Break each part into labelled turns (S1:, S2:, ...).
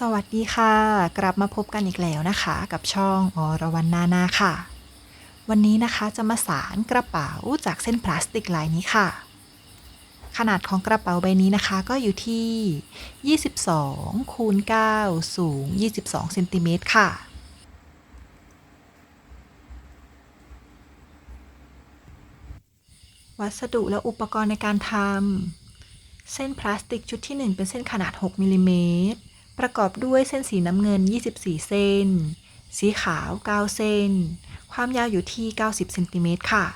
S1: สวัสดีค่ะ กลับมาพบกันอีกแล้วนะคะ กับช่องอรวรรณนานาค่ะ วันนี้นะคะจะมาสารกระเป๋าจากเส้นพลาสติกลายนี้ค่ะ ขนาดของกระเป๋าใบนี้นะคะก็อยู่ที่ 22คูณ9สูง 22เซนติเมตรค่ะวัสดุและอุปกรณ์ในการทำเส้นพลาสติกชุดที่ 1 เป็นเส้นขนาด 6มิลลิเมตร ประกอบด้วยเส้นสีน้ำเงิน 24 เส้น สีขาว 9 เส้น ความยาวอยู่ที่ 90เซนติเมตรค่ะ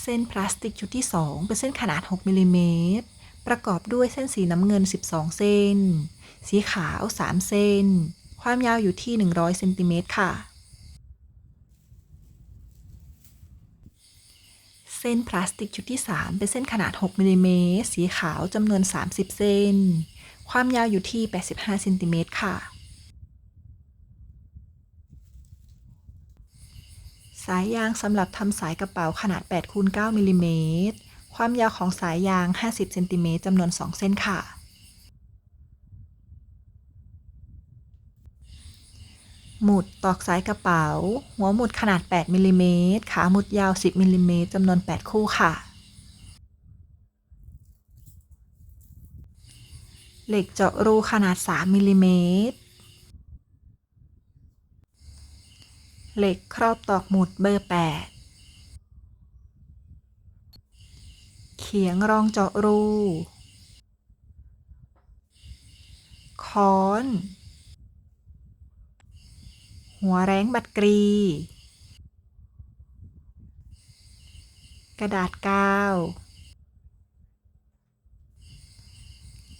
S1: เส้นพลาสติกชุดที่ 2 เป็นเส้นขนาด 6มิลลิเมตร ประกอบด้วยเส้นสีน้ำเงิน 12 เส้น สีขาว 3 เส้น ความยาวอยู่ที่ 100เซนติเมตรค่ะ เส้นพลาสติกชุดที่ 3 เป็นเส้นขนาด 6มิลลิเมตรสีขาวจำนวน 30 เส้น ความยาวอยู่ที่ 85เซนติเมตรค่ะ สายยางสำหรับทำสายกระเป๋าขนาด8คูณ9มิลลิเมตรความยาวของสายยาง 50เซนติเมตรจำนวน 2 เส้นค่ะ หมุดตอกสายกระเป๋า หัวหมุดขนาด 8มิลลิเมตรขาหมุดยาว 10มิลลิเมตรจำนวน 8 คู่ค่ะ เหล็กเจาะรูขนาด 3มิลลิเมตรเหล็กครอบตอกหมุดเบอร์ 8 เขียงรองเจาะรู ค้อน หัวแร้งบัตรกรี กระดาษกาว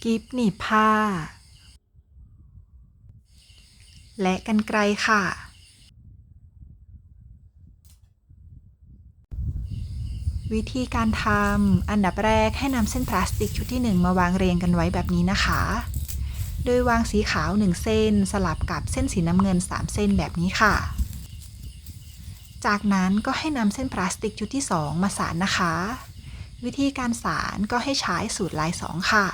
S1: กิฟหนีบผ้า และกันไกลค่ะ วิธีการทำอันดับแรกให้นำเส้นพลาสติกชุดที่ 1 มาวางเรียงกันไว้แบบนี้นะคะ โดยวางสีขาว 1 เส้น สลับกับเส้นสีน้ำเงิน 3 เส้นแบบนี้ค่ะ จากนั้นก็ให้นำเส้นพลาสติกชุดที่ 2 มาสานนะคะ วิธีการสานก็ให้ใช้สูตรลาย 2 ค่ะ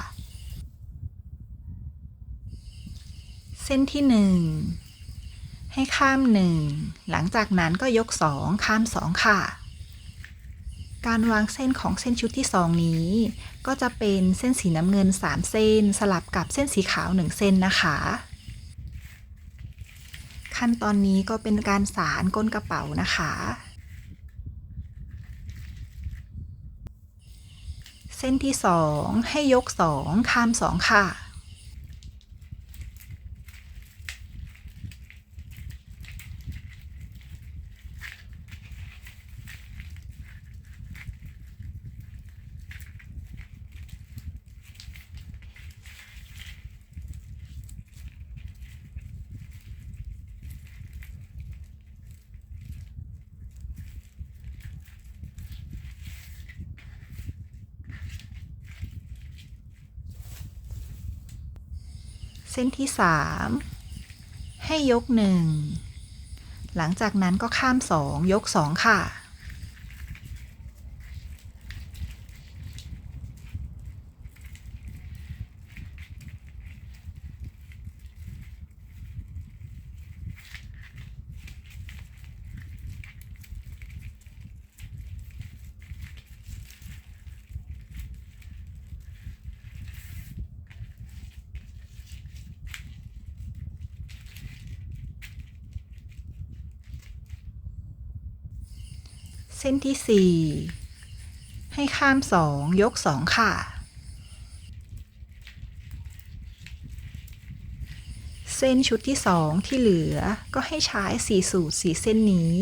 S1: เส้นที่ 1 ให้ข้าม 1 หลังจากนั้นก็ยก 2 ข้าม 2 ค่ะ การวางเส้นของเส้นชุดที่ 2 นี้ ก็จะเป็นเส้นสีน้ำเงิน 3 เส้น สลับกับเส้นสีขาว 1 เส้นนะคะ ขั้นตอนนี้ก็เป็นการสารก้นกระเป๋านะคะ เส้นที่ 2 ให้ยก 2 ข้าม 2 ค่ะ เส้นที่ 3 ให้ยก 1 หลังจากนั้นก็ข้าม 2 ยก 2 ค่ะ เส้นที่ 4 ให้ข้าม 2 ยก 2 ค่ะ เส้นชุดที่ 2 ที่เหลือก็ให้ใช้4สูตร4เส้นนี้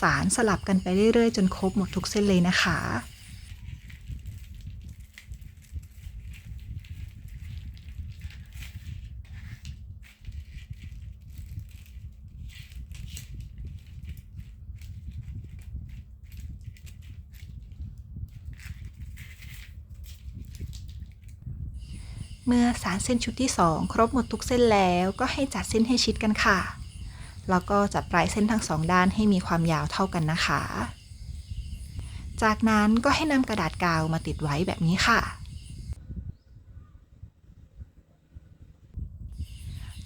S1: สารสลับกันไปเรื่อย ๆ จนครบหมดทุกเส้นเลยนะคะ เมื่อสารเส้นชุดที่ 2 ครบหมดทุกเส้นแล้วก็ให้จัดเส้นให้ชิดกันค่ะ แล้วก็จัดปลายเส้นทั้งสองด้านให้มีความยาวเท่ากันนะคะ จากนั้นก็ให้นำกระดาษกาวมาติดไว้แบบนี้ค่ะ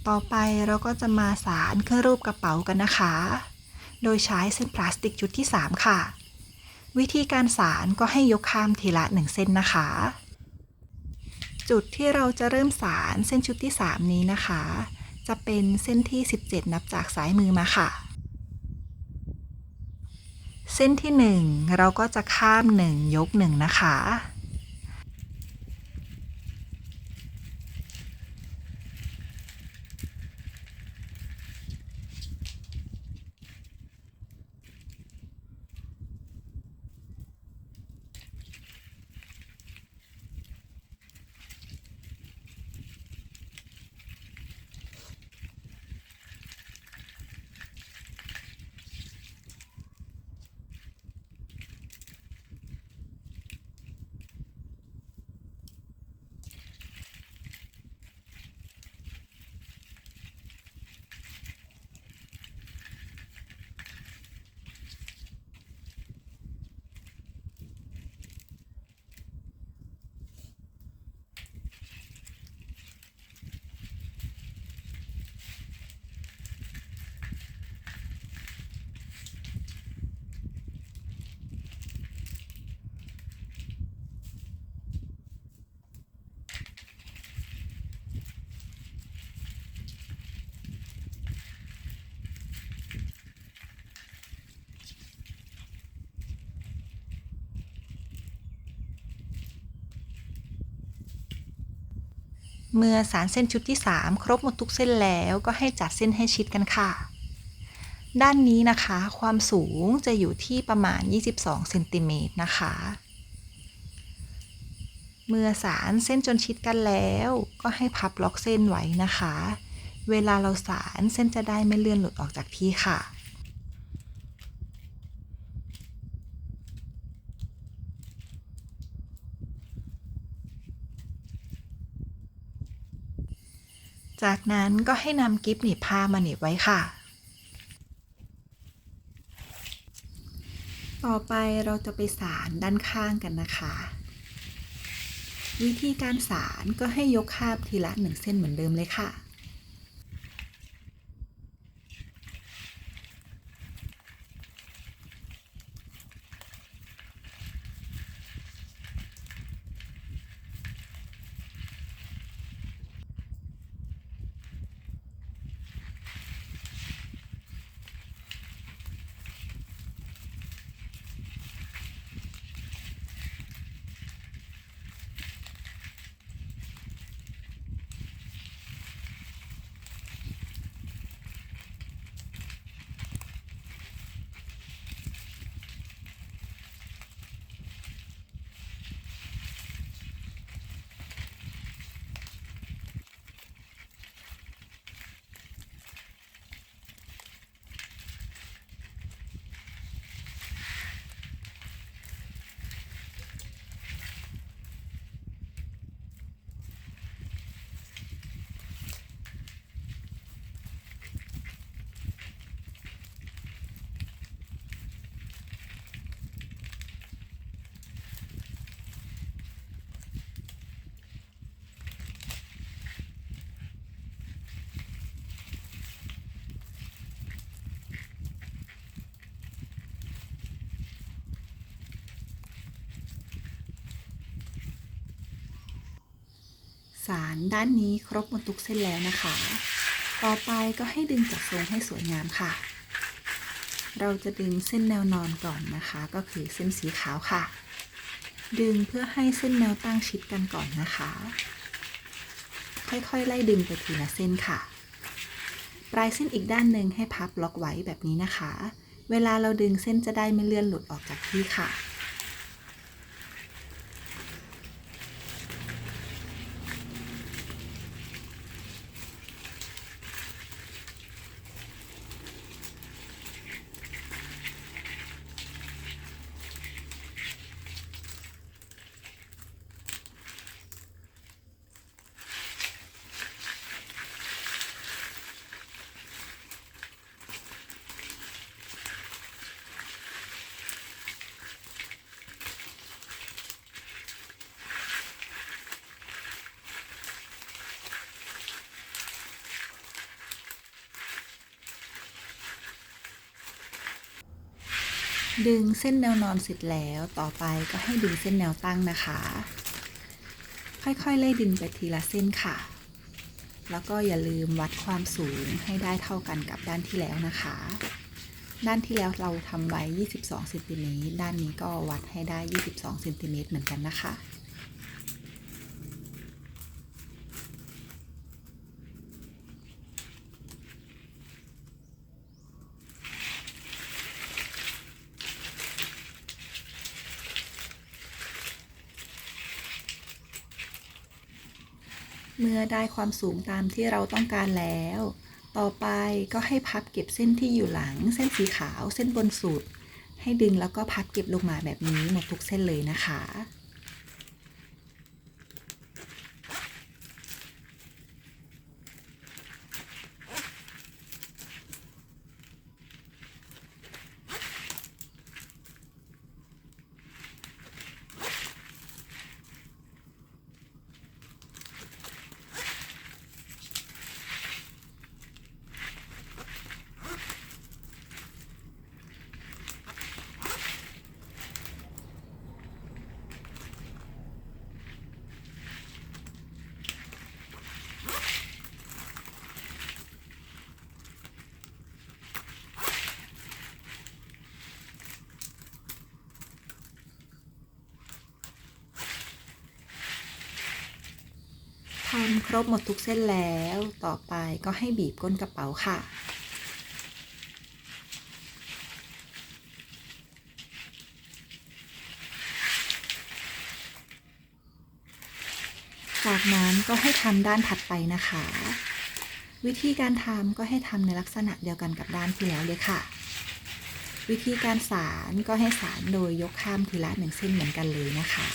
S1: ต่อไปเราก็จะมาสารเครื่องรูปกระเป๋ากันนะคะ โดยใช้เส้นพลาสติกชุดที่ 3 ค่ะ วิธีการสารก็ให้ยกข้ามทีละ 1 เส้นนะคะ จุดที่เราจะเริ่มสารเส้นชุดที่ 3 นี้นะคะ จะเป็นเส้นที่ 17 นับจากซ้ายมือมาค่ะ เส้นที่ 1 เราก็จะข้าม 1 ยก 1 นะคะ เมื่อสารเส้นชุดที่ 3 ครบหมดทุกเส้นแล้วก็ให้จัดเส้นให้ชิดกันค่ะ ด้านนี้นะคะ ความสูงจะอยู่ที่ประมาณ 22เซนติเมตรนะคะ เมื่อสารเส้นจนชิดกันแล้ว ก็ให้พับล็อกเส้นไว้นะคะ เวลาเราสารเส้นจะได้ไม่เลื่อนหลุดออกจากที่ค่ะ จากนั้นก็ให้นำกิฟต์หนีบผ้ามาหนีบไว้ค่ะ ต่อไปเราจะไปสารด้านข้างกันนะคะ วิธีการสารก็ให้ยกคาบทีละหนึ่งเส้นเหมือนเดิมเลยค่ะ สารด้านนี้ครบหมดทุกเส้นแล้วนะคะ ต่อไปก็ให้ดึงจัดทรงให้สวยงามค่ะ เราจะดึงเส้นแนวนอนก่อนนะคะ ก็คือเส้นสีขาวค่ะ ดึงเพื่อให้เส้นแนวตั้งชิดกันก่อนนะคะ ค่อยๆ ไล่ดึงไปทีละเส้นค่ะ ปลายเส้นอีกด้านหนึ่งให้พับล็อกไว้แบบนี้นะคะ เวลาเราดึงเส้นจะได้ไม่เลื่อนหลุดออกจากที่ค่ะ ดึงเส้นแนวนอนเสร็จแล้วต่อไปก็ให้ดึงเส้นแนวตั้งนะคะ ค่อยๆไล่ดึงไปทีละเส้นค่ะ แล้วก็อย่าลืมวัดความสูงให้ได้เท่ากันกับด้านที่แล้วนะคะ ด้านที่แล้วเราทำไว้ 22เซนติเมตรด้านนี้ก็วัดให้ได้ 22เซนติเมตรเหมือนกันนะคะ มื่อได้ความสูงตามที่เราต้องการแล้ว ต่อไปก็ให้พับเก็บเส้นที่อยู่หลัง เส้นสีขาว เส้นบนสุด ให้ดึงแล้วก็พับเก็บลงมาแบบนี้หมดทุกเส้นเลยนะคะำครบหมดทุกเส้นแล้ว ต่อไปก็ให้บีบก้นกระเป๋าค่ะจากนั้นก็ให้ทำด้านถัดไปนะคะ วิธีการทำก็ให้ทำในลักษณะเดียวกันกับด้านที่แล้วเลยค่ะ วิธีการสารก็ให้สารโดยยกข้ามทีละหนึ่งเส้นเหมือนกันเลยนะคะ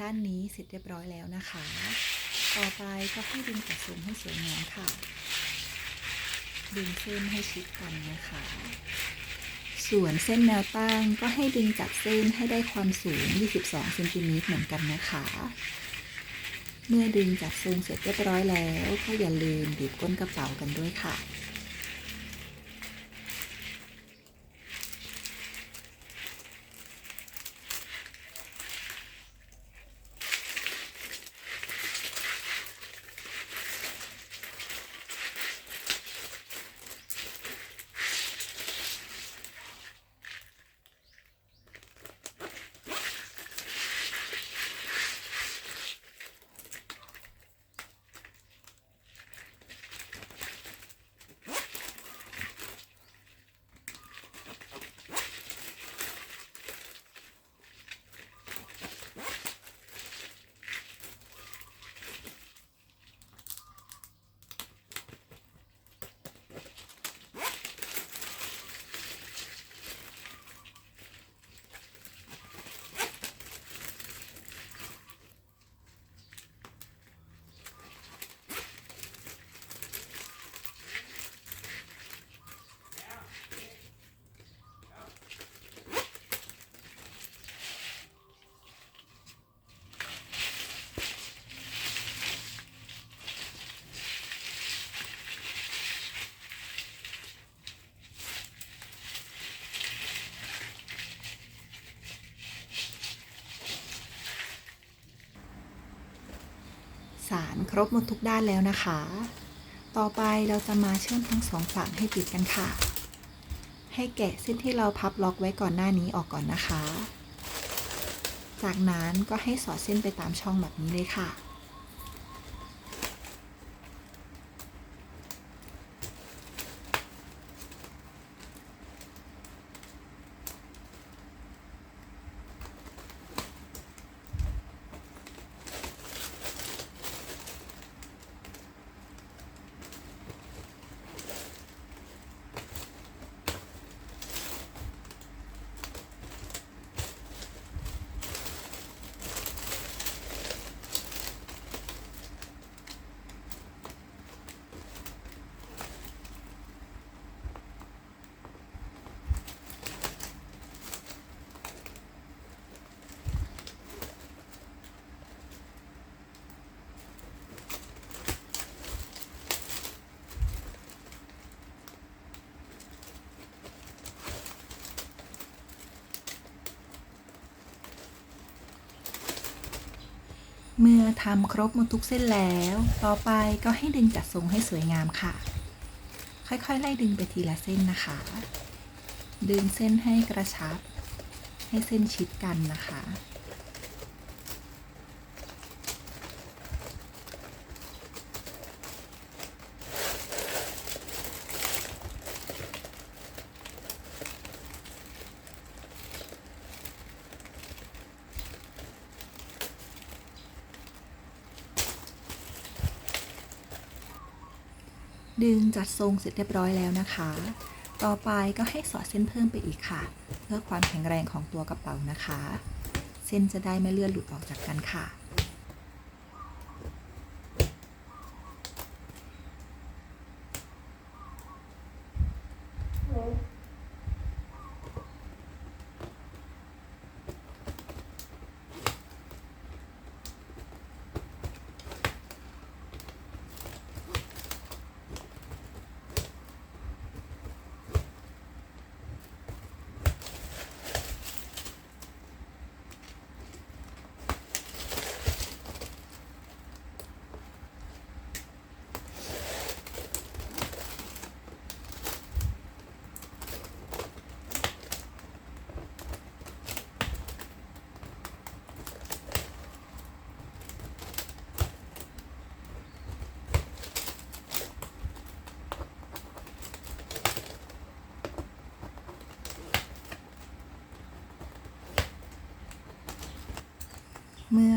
S1: ด้านนี้เสร็จเรียบร้อยแล้วนะคะ ต่อไปก็ให้ดึงตัดทรงให้สวยงามค่ะ ดึงเส้นให้ชิดกันนะคะ ส่วนเส้นแนวตั้งก็ให้ดึงจากเส้นให้ได้ความสูง 22เซนติเมตรเหมือนกันนะคะ เมื่อดึงจากทรงเสร็จเรียบร้อยแล้วก็อย่าลืมบีบก้นกระเป๋ากันด้วยค่ะ ครบหมดทุกด้านแล้วนะคะ ต่อไปเราจะมาเชื่อมทั้งสองฝั่งให้ติดกันค่ะ ให้แกะเส้นที่เราพับล็อกไว้ก่อนหน้านี้ออกก่อนนะคะ จากนั้นก็ให้สอดเส้นไปตามช่องแบบนี้เลยค่ะ เมื่อทำครบหมดทุกเส้นแล้ว ต่อไปก็ให้ดึงจัดทรงให้สวยงามค่ะ ค่อยๆ ไล่ดึงไปทีละเส้นนะคะ ดึงเส้นให้กระชับ ให้เส้นชิดกันนะคะ ดึงจัดทรงเสร็จเรียบร้อยแล้วนะคะ ต่อไปก็ให้สอดเส้นเพิ่มไปอีกค่ะ เพื่อความแข็งแรงของตัวกระเป๋านะคะ เส้นจะได้ไม่เลื่อนหลุดออกจากกันค่ะ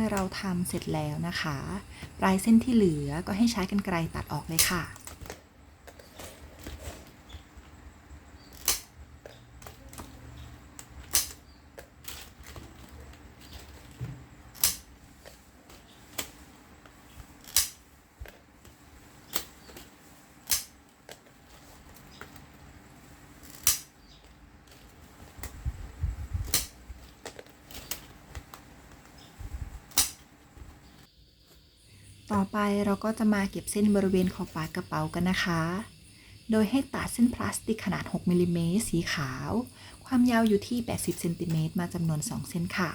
S1: เมื่อเราทำเสร็จแล้วนะคะ ปลายเส้นที่เหลือก็ให้ใช้กรรไกรตัดออกเลยค่ะ ต่อไปเราก็จะมาเก็บเส้นบริเวณขอบปากกระเป๋ากันนะคะ โดยให้ตัดเส้นพลาสติกขนาด 6มิลลิเมตรสีขาว ความยาวอยู่ที่ 80เซนติเมตรมาจำนวน 2 เส้นค่ะ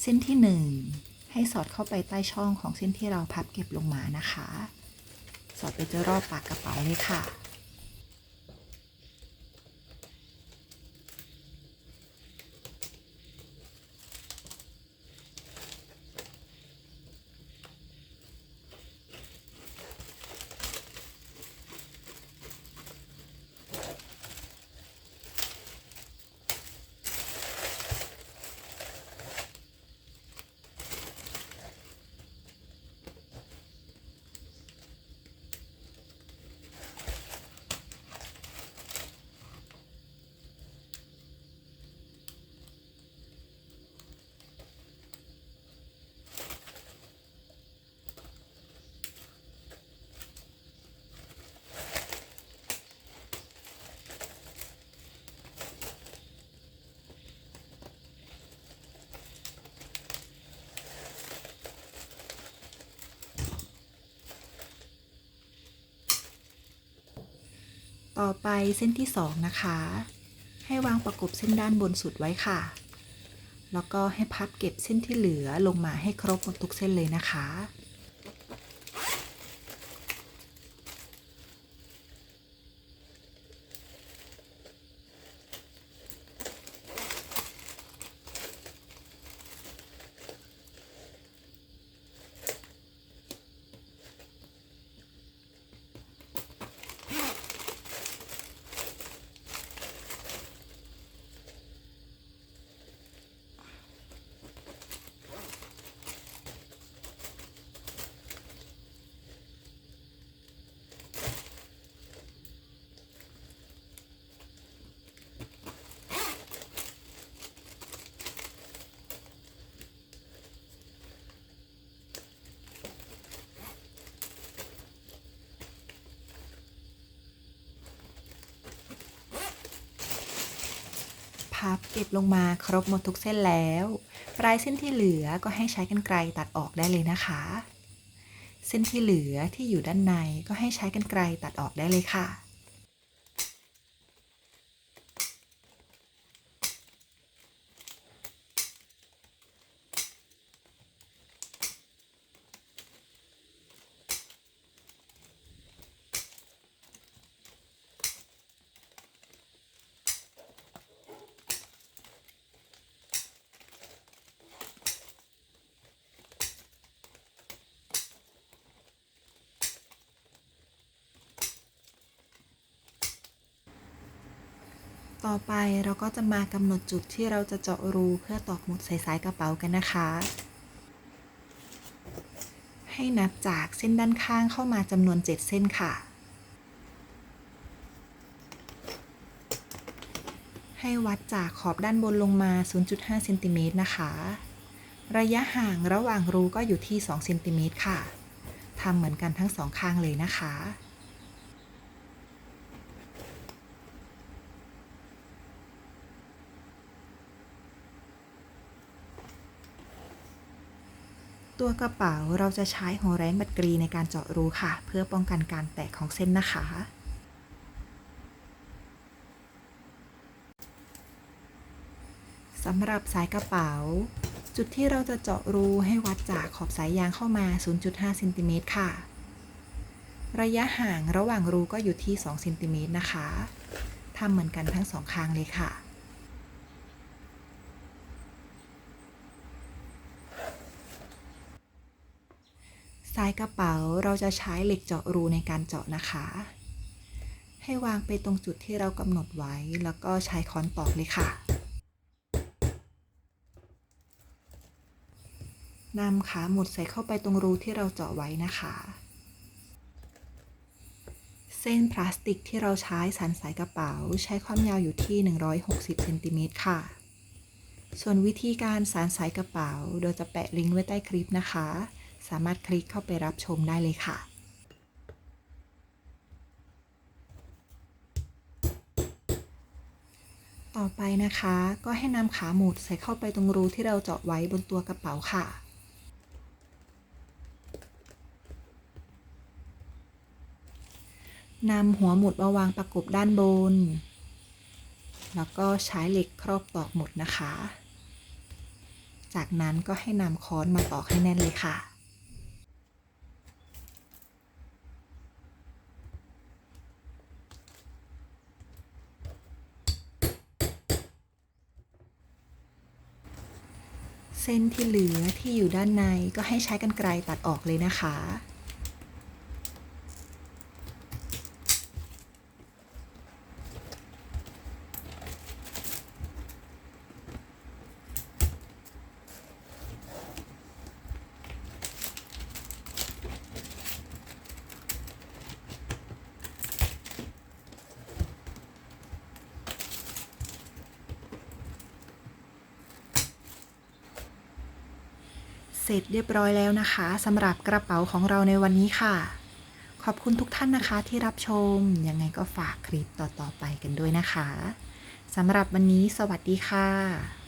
S1: เส้นที่ 1 ให้สอดเข้าไปใต้ช่องของเส้นที่เราพับเก็บลงมานะคะ สอดไปจะรอบปากกระเป๋าเลยค่ะ ต่อไปเส้นที่ 2 นะคะ ให้วางประกบเส้นด้านบนสุดไว้ค่ะ แล้วก็ให้พับเก็บเส้นที่เหลือลงมาให้ครบหมดทุกเส้นเลยนะคะ พับเก็บลงมาครบหมดทุกเส้นแล้ว ปลายเส้นที่เหลือก็ให้ใช้กรรไกรตัดออกได้เลยนะคะ เส้นที่เหลือที่อยู่ด้านในก็ให้ใช้กรรไกรตัดออกได้เลยค่ะ ต่อไปเราก็จะมากำหนดจุดที่เราจะเจาะรูเพื่อตอกหมุดใส่สายกระเป๋ากันนะคะ ให้นับจากเส้นด้านข้างเข้ามาจำนวน 7 เส้นค่ะ ให้วัดจากขอบด้านบนลงมา 0.5เซนติเมตรนะคะ ระยะห่างระหว่างรูก็อยู่ที่ 2 เซนติเมตรค่ะทำเหมือนกันทั้งสองข้างเลยนะคะ ตัวกระเป๋าเราจะใช้หัวแรงบัดกรีในการเจาะรูค่ะ เพื่อป้องกันการแตกของเส้นนะคะ สำหรับสายกระเป๋า จุดที่เราจะเจาะรูให้วัดจากขอบสายยางเข้ามา 0.5เซนติเมตรค่ะ ระยะห่างระหว่างรูก็อยู่ที่2เซนติเมตรนะคะทำเหมือนกันทั้งสองข้างเลยค่ะ สายกระเป๋าเราจะใช้เหล็กเจาะรูในการเจาะนะคะ ให้วางไปตรงจุดที่เรากำหนดไว้ แล้วก็ใช้ค้อนตอกเลยค่ะนำขาหมุดใส่เข้าไปตรงรูที่เราเจาะไว้นะคะ เส้นพลาสติกที่เราใช้สันสายกระเป๋า ใช้ความยาวอยู่ที่ 160เซนติเมตรค่ะ ส่วนวิธีการสานสายกระเป๋า โดยจะแปะลิงก์ไว้ใต้คลิปนะคะ สามารถคลิกเข้าไปรับชมได้เลยค่ะต่อไปนะคะ ก็ให้นำขาหมุดใส่เข้าไปตรงรูที่เราเจาะไว้บนตัวกระเป๋าค่ะ นำหัวหมุดมาวางประกบด้านบน แล้วก็ใช้เหล็กครอบตอกหมุดนะคะ จากนั้นก็ให้นำค้อนมาตอกให้แน่นเลยค่ะ เส้นที่เหลือที่อยู่ด้านในก็ให้ใช้กรรไกรตัดออกเลยนะคะ ร็จเรียบร้อยแล้วนะคะสำหรับกระเป๋าของเราในวันนี้ค่ะ ขอบคุณทุกท่านนะคะที่รับชม ยังไงก็ฝากคลิปต่อๆไปกันด้วยนะคะสำหรับวันนี้สวัสดีค่ะ